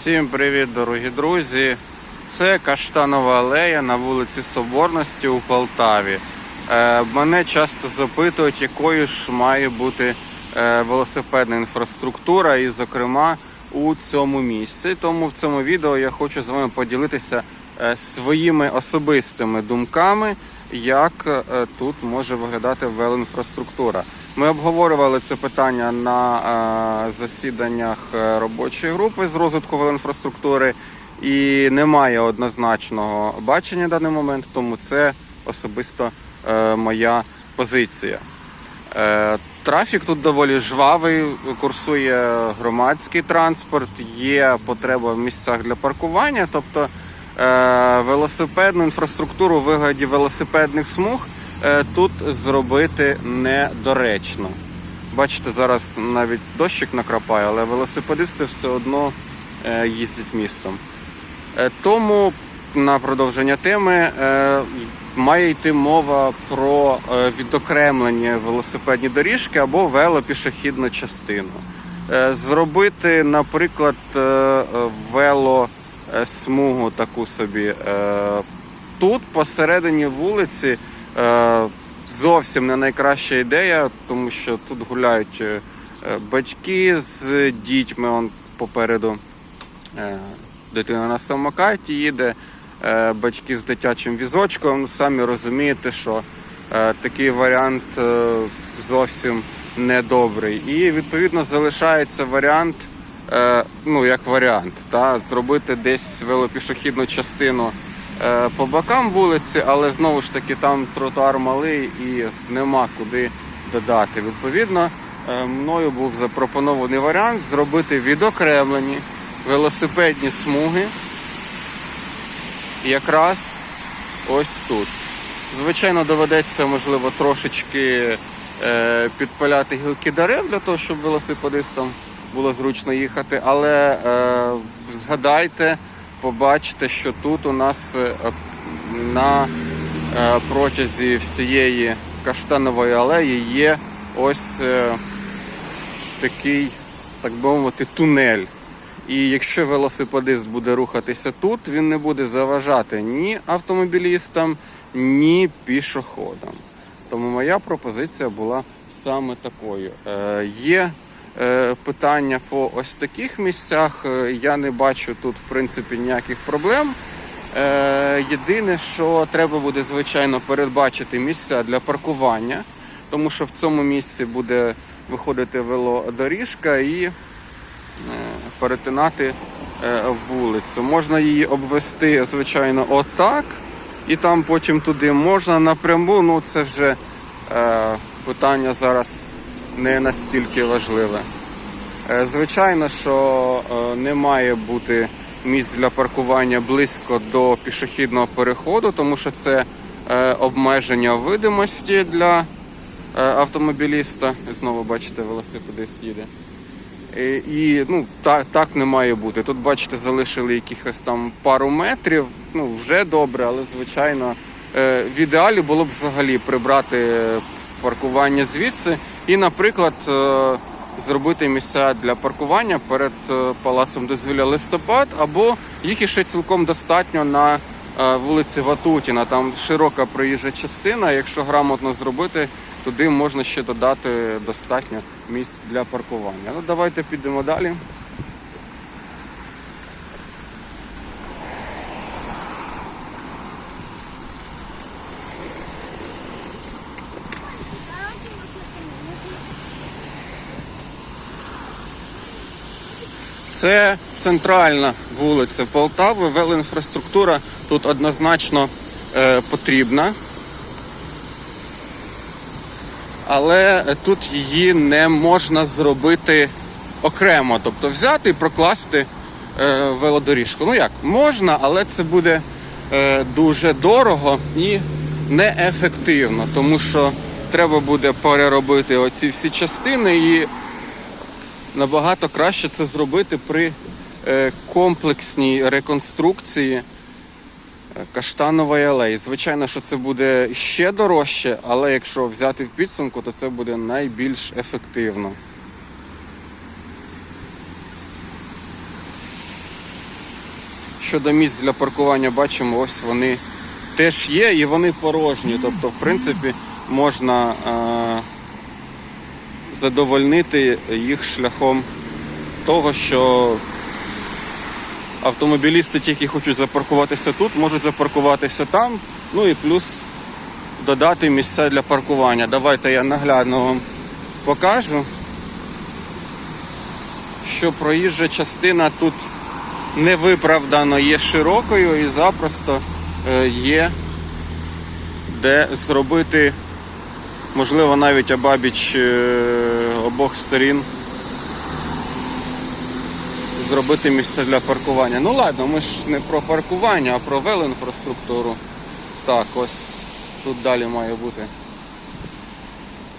Всім привіт, дорогі друзі! Це Каштанова алея на вулиці Соборності у Полтаві. Е, мене часто запитують, якою ж має бути е, велосипедна інфраструктура, і, зокрема, у цьому місці. Тому в цьому відео я хочу з вами поділитися е, своїми особистими думками, як е, тут може виглядати велоінфраструктура. Ми обговорювали це питання на е, засіданнях е, робочої групи з розвитку велоінфраструктури, і немає однозначного бачення на даний момент, тому це особисто е, моя позиція. Трафік тут доволі жвавий, курсує громадський транспорт, є потреба в місцях для паркування, тобто велосипедну інфраструктуру у вигляді велосипедних смуг тут зробити недоречно. Бачите, зараз навіть дощик накрапає, але велосипедисти все одно е, їздять містом. Е, Тому на продовження теми е, має йти мова про е, відокремлені велосипедні доріжки або велопішохідну частину. Е, Зробити, наприклад, е, е, велосмугу таку собі е, тут посередині вулиці е, зовсім не найкраща ідея, тому що тут гуляють е, е, батьки з дітьми он попереду. Е, Дитина на самокаті їде, е, батьки з дитячим візочком. Самі розумієте, що е, такий варіант е, зовсім недобрий. І відповідно залишається варіант, е, ну як варіант, та, зробити десь велопішохідну частину е, по бокам вулиці, але знову ж таки там тротуар малий і нема куди додати. Відповідно, е, мною був запропонований варіант зробити відокремлені велосипедні смуги якраз ось тут. Звичайно, доведеться, можливо, трошечки е, підпаляти гілки дерев для того, щоб велосипедистам було зручно їхати. Але е, згадайте, побачте, що тут у нас е, на е, протязі всієї каштанової алеї є ось е, такий, так би мовити, тунель. І якщо велосипедист буде рухатися тут, він не буде заважати ні автомобілістам, ні пішоходам. Тому моя пропозиція була саме такою. Е, є питання по ось таких місцях. Е, я не бачу тут, в принципі, ніяких проблем. Е, єдине, що треба буде, звичайно, передбачити місця для паркування, тому що в цьому місці буде виходити велодоріжка і е, перетинати е, вулицю. Можна її обвести, звичайно, отак, і там потім туди можна напряму. Ну це вже е, питання зараз не настільки важливе. Е, Звичайно, що е, не має бути місць для паркування близько до пішохідного переходу, тому що це е, обмеження видимості для автомобіліста. Знову бачите, велосипедист їде. І, ну, так, так не має бути. Тут, бачите, залишили якихось там пару метрів. Ну, вже добре, але звичайно, в ідеалі було б взагалі прибрати паркування звідси і, наприклад, е, зробити місця для паркування перед е, палацом дозвілля листопад, або їх іще цілком достатньо на е, вулиці Ватутіна. Там широка проїжджа частина. Якщо грамотно зробити, туди можна ще додати достатньо місць для паркування. Ну давайте підемо далі. Це центральна вулиця Полтави. Велоінфраструктура тут однозначно е, потрібна. Але тут її не можна зробити окремо, тобто взяти і прокласти е, велодоріжку. Ну як, можна, але це буде е, дуже дорого і неефективно, тому що треба буде переробити оці всі частини і набагато краще це зробити при е, комплексній реконструкції е, Каштанової алеї. Звичайно, що це буде ще дорожче, але якщо взяти в підсумку, то це буде найбільш ефективно. Щодо місць для паркування, бачимо, ось вони теж є і вони порожні. Тобто, в принципі, можна е, задовольнити їх шляхом того, що автомобілісти, ті, які хочуть запаркуватися тут, можуть запаркуватися там. Ну і плюс додати місця для паркування. Давайте я наглядно вам покажу, що проїжджа частина тут невиправдано є широкою і запросто е, є де зробити, можливо, навіть обабіч е, обох сторін. Зробити місце для паркування. Ну ладно, ми ж не про паркування, а про велоінфраструктуру. Так, ось тут далі має бути.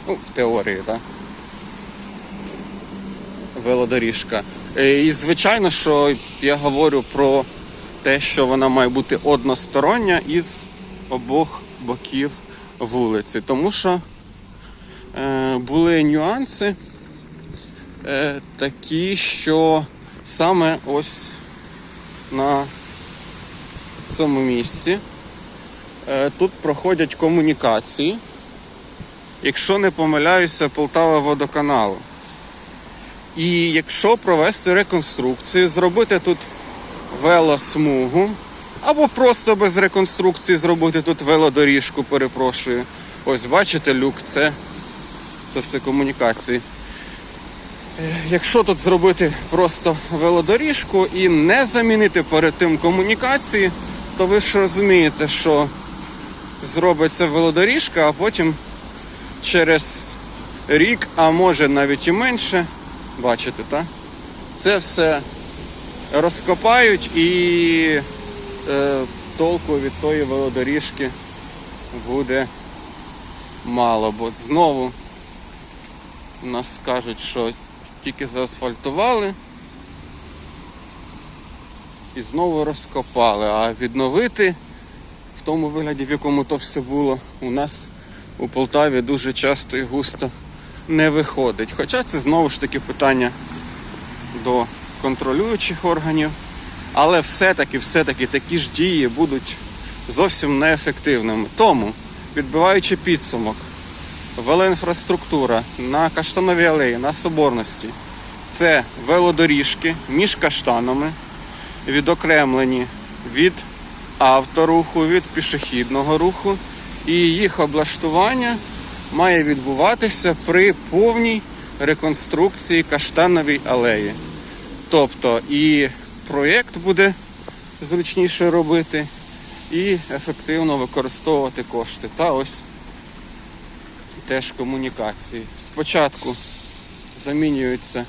Ну, в теорії, так. Велодоріжка. Е, І звичайно, що я говорю про те, що вона має бути одностороння із обох боків вулиці. Тому що були нюанси е, такі, що саме ось на цьому місці е, тут проходять комунікації. Якщо не помиляюся, Полтава водоканалу. І якщо провести реконструкцію, зробити тут велосмугу, або просто без реконструкції зробити тут велодоріжку, перепрошую. Ось бачите, люк, це, це все комунікації. Е, Якщо тут зробити просто велодоріжку і не замінити перед тим комунікації, то ви ж розумієте, що зробиться велодоріжка, а потім через рік, а може навіть і менше, бачите, так? Це все розкопають і е, толку від тої велодоріжки буде мало, бо знову нас кажуть, що тільки заасфальтували і знову розкопали, а відновити в тому вигляді, в якому то все було, у нас у Полтаві дуже часто і густо не виходить. Хоча це знову ж таки питання до контролюючих органів. Але все-таки, все-таки такі ж дії будуть зовсім неефективними. Тому, підбиваючи підсумок, велоінфраструктура на Каштановій алеї, на Соборності це велодоріжки між каштанами, відокремлені від авторуху, від пішохідного руху, і їх облаштування має відбуватися при повній реконструкції Каштановій алеї. Тобто і проєкт буде зручніше робити, і ефективно використовувати кошти. Та ось теж комунікації. Спочатку замінюються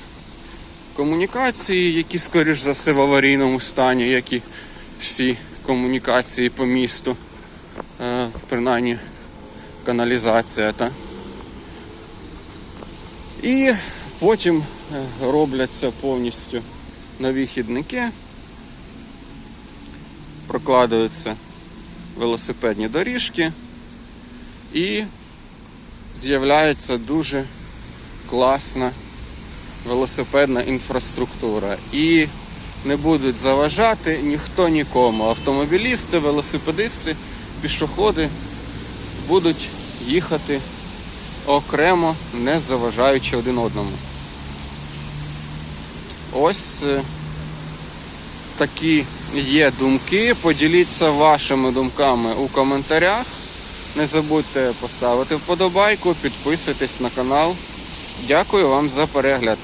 комунікації, які, скоріш за все, в аварійному стані, як і всі комунікації по місту, Е, принаймні каналізація. Та. І потім е, робляться повністю нові хідники, прокладаються велосипедні доріжки і з'являється дуже класна велосипедна інфраструктура. І не будуть заважати ніхто нікому. Автомобілісти, велосипедисти, пішоходи будуть їхати окремо, не заважаючи один одному. Ось е, такі є думки. Поділіться вашими думками у коментарях. Не забудьте поставити вподобайку, підписуйтесь на канал. Дякую вам за перегляд.